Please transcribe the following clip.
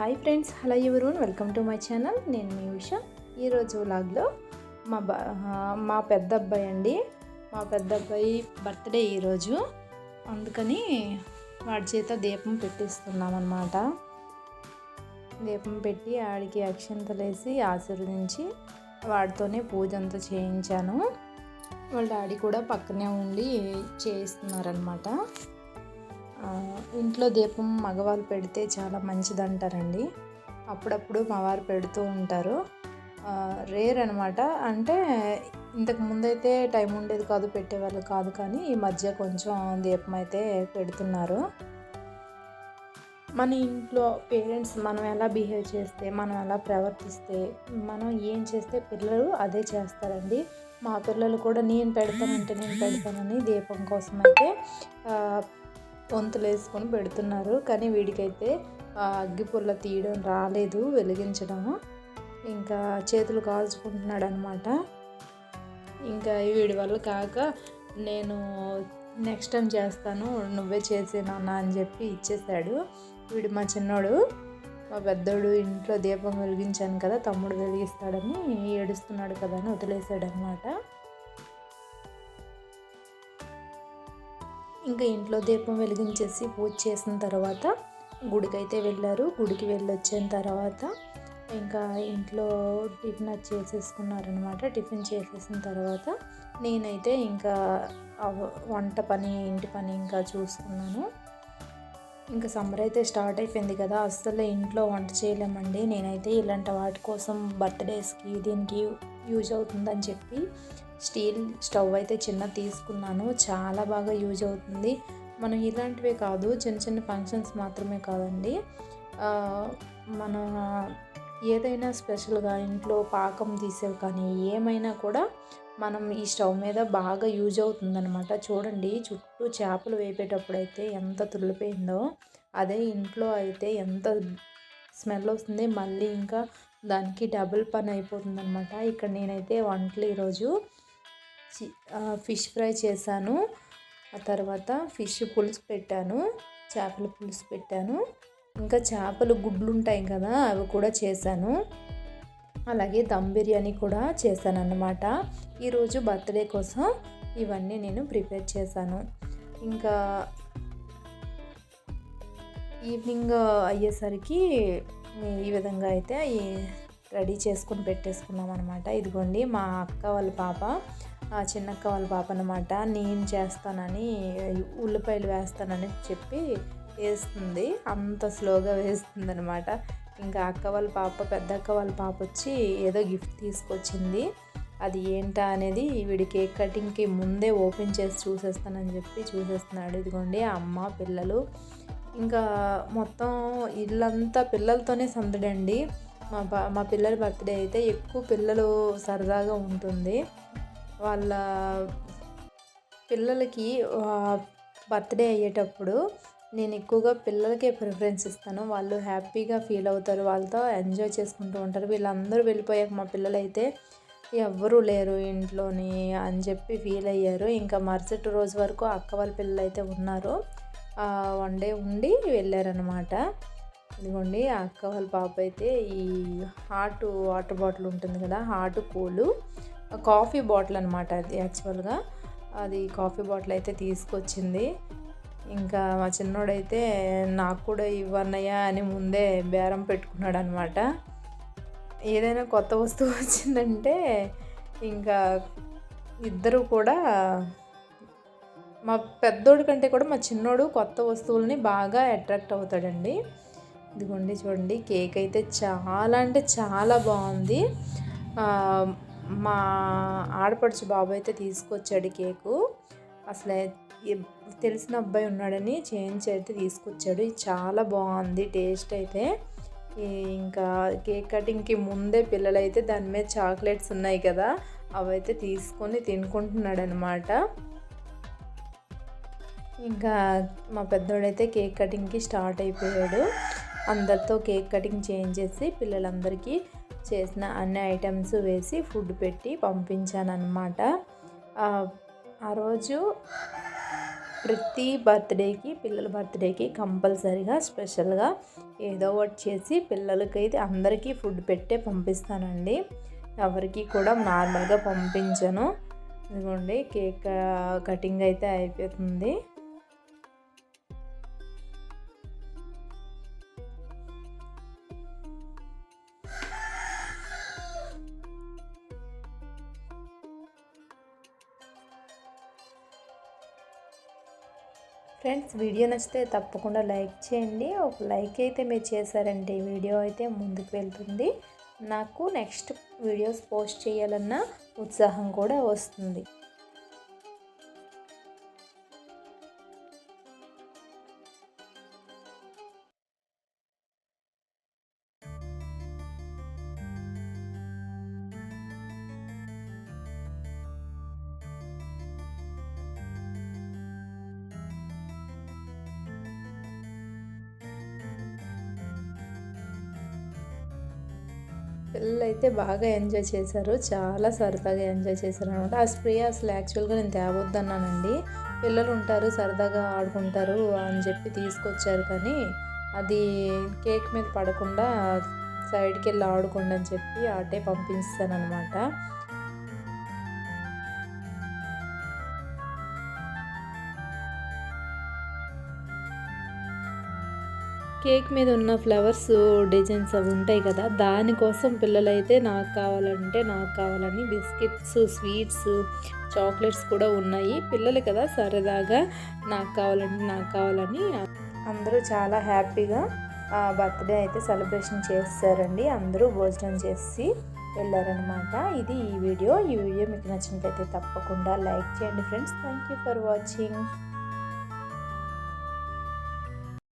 Hi friends hello everyone welcome to my channel. నేను మీ ఉష. ఈరోజు వ్లాగ్లో మా బా మా పెద్ద అబ్బాయి అండి. మా పెద్ద అబ్బాయి బర్త్డే ఈరోజు. అందుకని వాడి చేత దీపం పెట్టిస్తున్నాం అన్నమాట దీపం పెట్టి ఆడికి అక్షంతలు వేసి ఆశీర్వదించి వాడితోనే పూజ అంతా చేయించాను. వాళ్ళ డాడీ కూడా పక్కనే ఉండి చేయిస్తున్నారనమాట ఇంట్లో దీపం మగవాళ్ళు పెడితే చాలా మంచిది అంటారండి అప్పుడప్పుడు మగవారు పెడుతూ ఉంటారు. రేర్ అనమాట అంటే ఇంతకు ముందైతే టైం ఉండేది కాదు పెట్టేవాళ్ళు కాదు కానీ ఈ మధ్య కొంచెం దీపం అయితే పెడుతున్నారు. మన ఇంట్లో పేరెంట్స్ మనం ఎలా బిహేవ్ చేస్తే మనం ఎలా ప్రవర్తిస్తే మనం ఏం చేస్తే పిల్లలు అదే చేస్తారండి. మా పిల్లలు కూడా నేను పెడతానంటే నేను పెడతానని దీపం కోసం అయితే వంతులు వేసుకొని పెడుతున్నారు. కానీ వీడికైతే అగ్గిపుల్ల తీయడం రాలేదు వెలిగించడం ఇంకా చేతులు కాల్చుకుంటున్నాడు అనమాట ఇంకా వీడి వల్ల కాక నేను నెక్స్ట్ టైం చేస్తాను నువ్వే చేసేనా అని చెప్పి ఇచ్చేసాడు. వీడు మా చిన్నోడు మా పెద్దోడు ఇంట్లో దీపం వెలిగించాను కదా తమ్ముడు వెలిగిస్తాడని ఏడుస్తున్నాడు కదా అని వదిలేశాడు అనమాట ఇంకా ఇంట్లో దీపం వెలిగించేసి పూజ చేసిన తర్వాత గుడికి అయితే వెళ్ళారు. గుడికి వెళ్ళి వచ్చిన తర్వాత ఇంకా ఇంట్లో టిఫిన్ చేసేసుకున్నారనమాట టిఫిన్ చేసేసిన తర్వాత నేనైతే ఇంకా వంట పని ఇంటి పని ఇంకా చూసుకున్నాను. ఇంకా సమ్మర్ అయితే స్టార్ట్ అయిపోయింది కదా అస్సలు ఇంట్లో వంట చేయలేమండి. నేనైతే ఇలాంటి వాటి కోసం బర్త్డేస్కి దీనికి యూజ్ అవుతుందని చెప్పి స్టీల్ స్టవ్ అయితే చిన్న తీసుకున్నాను. చాలా బాగా యూజ్ అవుతుంది. మనం ఇలాంటివే కాదు చిన్న చిన్న ఫంక్షన్స్ మాత్రమే కాదండి. మన ఏదైనా స్పెషల్గా ఇంట్లో పాకం తీసేవి కానీ ఏమైనా కూడా మనం ఈ స్టవ్ మీద బాగా యూజ్ అవుతుందనమాట చూడండి చుట్టూ చేపలు వేపేటప్పుడు అయితే ఎంత తుల్లిపోయిందో అదే ఇంట్లో అయితే ఎంత స్మెల్ వస్తుంది. మళ్ళీ ఇంకా దానికి డబుల్ పని అయిపోతుందనమాట ఇక్కడ నేనైతే వంటలు ఈరోజు ఫిష్ ఫ్రై చేశాను. ఆ తర్వాత ఫిష్ పులుసు పెట్టాను. చేపల పులుసు పెట్టాను. ఇంకా చేపలు గుడ్లు ఉంటాయి కదా అవి కూడా చేశాను. అలాగే దమ్ బిర్యానీ కూడా చేశాను అన్నమాట ఈరోజు బర్త్డే కోసం ఇవన్నీ నేను ప్రిపేర్ చేశాను. ఇంకా ఈవినింగ్ అయ్యేసరికి ఈ విధంగా అయితే రెడీ చేసుకుని పెట్టేసుకున్నాం అనమాట ఇదిగోండి మా అక్క వాళ్ళ పాప చిన్నక్క వాళ్ళ పాప అనమాట నేను చేస్తానని ఉల్లిపాయలు వేస్తానని చెప్పి వేస్తుంది. అంత స్లోగా వేస్తుంది అనమాట ఇంకా అక్క వాళ్ళ పాప పెద్ద అక్క వాళ్ళ పాప వచ్చి ఏదో గిఫ్ట్ తీసుకొచ్చింది. అది ఏంటా అనేది వీడి కేక్ కటింగ్కి ముందే ఓపెన్ చేసి చూసేస్తానని చెప్పి చూసేస్తున్నాడు. ఇదిగోండి అమ్మ పిల్లలు. ఇంకా మొత్తం ఇల్లంతా పిల్లలతోనే సందడండి. మా మా పిల్లల బర్త్డే అయితే ఎక్కువ పిల్లలు సరదాగా ఉంటుంది. వాళ్ళ పిల్లలకి బర్త్డే అయ్యేటప్పుడు నేను ఎక్కువగా పిల్లలకే ప్రిఫరెన్స్ ఇస్తాను. వాళ్ళు హ్యాపీగా ఫీల్ అవుతారు. వాళ్ళతో ఎంజాయ్ చేసుకుంటూ ఉంటారు. వీళ్ళందరూ వెళ్ళిపోయాక మా పిల్లలైతే ఎవ్వరూ లేరు ఇంట్లోని అని చెప్పి ఫీల్ అయ్యారు. ఇంకా మరుసటి రోజు వరకు అక్క వాళ్ళ పిల్లలు అయితే ఉన్నారు వన్ డే ఉండి వెళ్ళారనమాట ఇదిగోండి అక్క వాళ్ళ పాప అయితే ఈ హాట్ వాటర్ బాటిల్ ఉంటుంది కదా హాట్ కూలు కాఫీ బాటిల్ అనమాట అది యాక్చువల్గా. అది కాఫీ బాటిల్ అయితే తీసుకొచ్చింది. ఇంకా మా చిన్నోడైతే నాకు కూడా ఇవ్వన్నయ్యా అని ముందే బేరం పెట్టుకున్నాడు అనమాట ఏదైనా కొత్త వస్తువు వచ్చిందంటే ఇంకా ఇద్దరు కూడా మా పెద్దోడి కంటే కూడా మా చిన్నోడు కొత్త వస్తువులని బాగా అట్రాక్ట్ అవుతాడండి. ఇదిగోండి చూడండి కేక్ అయితే చాలా అంటే చాలా బాగుంది. మా ఆడపడుచు బాబు అయితే తీసుకొచ్చాడు కేకు. అసలు తెలిసిన అబ్బాయి ఉన్నాడని చేంజ్ అయితే తీసుకొచ్చాడు. చాలా బాగుంది టేస్ట్ అయితే. ఇంకా కేక్ కటింగ్కి ముందే పిల్లలైతే దాని మీద చాక్లెట్స్ ఉన్నాయి కదా అవైతే తీసుకొని తినుకుంటున్నాడు అనమాట ఇంకా మా పెద్దోడైతే కేక్ కటింగ్కి స్టార్ట్ అయిపోయాడు. అందరితో కేక్ కటింగ్ చేంజ్ చేసి పిల్లలందరికీ చేసిన అన్ని ఐటమ్స్ వేసి ఫుడ్ పెట్టి పంపించాను అనమాట ఆ రోజు ప్రతి బర్త్డేకి పిల్లల బర్త్డేకి కంపల్సరీగా స్పెషల్గా ఏదో ఒకటి చేసి పిల్లలకైతే అందరికీ ఫుడ్ పెట్టే పంపిస్తానండి. ఎవరికి కూడా నార్మల్గా పంపించను. ఇదిగోండి కేక్ కటింగ్ అయితే అయిపోతుంది. ఫ్రెండ్స్ వీడియో నచ్చితే తప్పకుండా లైక్ చేయండి. ఒక లైక్ అయితే మీరు చేశారంటే వీడియో అయితే ముందుకు వెళ్తుంది. నాకు నెక్స్ట్ వీడియోస్ పోస్ట్ చేయాలన్న ఉత్సాహం కూడా వస్తుంది. పిల్లలు అయితే బాగా ఎంజాయ్ చేశారు. చాలా సరదాగా ఎంజాయ్ చేశారు అనమాట ఆ స్ప్రే అసలు యాక్చువల్గా నేను తేవద్దన్నానండి. పిల్లలు ఉంటారు సరదాగా ఆడుకుంటారు అని చెప్పి తీసుకొచ్చారు కానీ అది కేక్ మీద పడకుండా సైడ్కి వెళ్ళి ఆడుకోండి అని చెప్పి అటే పంపిస్తాను కేక్ మీద ఉన్న ఫ్లవర్స్ డిజైన్స్ అవి ఉంటాయి కదా దానికోసం పిల్లలైతే నాకు కావాలంటే నాకు కావాలని బిస్కెట్స్ స్వీట్స్ చాక్లెట్స్ కూడా ఉన్నాయి. పిల్లలు కదా సరదాగా నాకు కావాలంటే నాకు కావాలని అందరూ చాలా హ్యాపీగా బర్త్డే అయితే సెలబ్రేషన్ చేస్తారండి. అందరూ భోజనం చేసి వెళ్ళారనమాట ఇది ఈ వీడియో. ఈ వీడియో మీకు నచ్చినట్లయితే తప్పకుండా లైక్ చేయండి friends. Thank you for watching.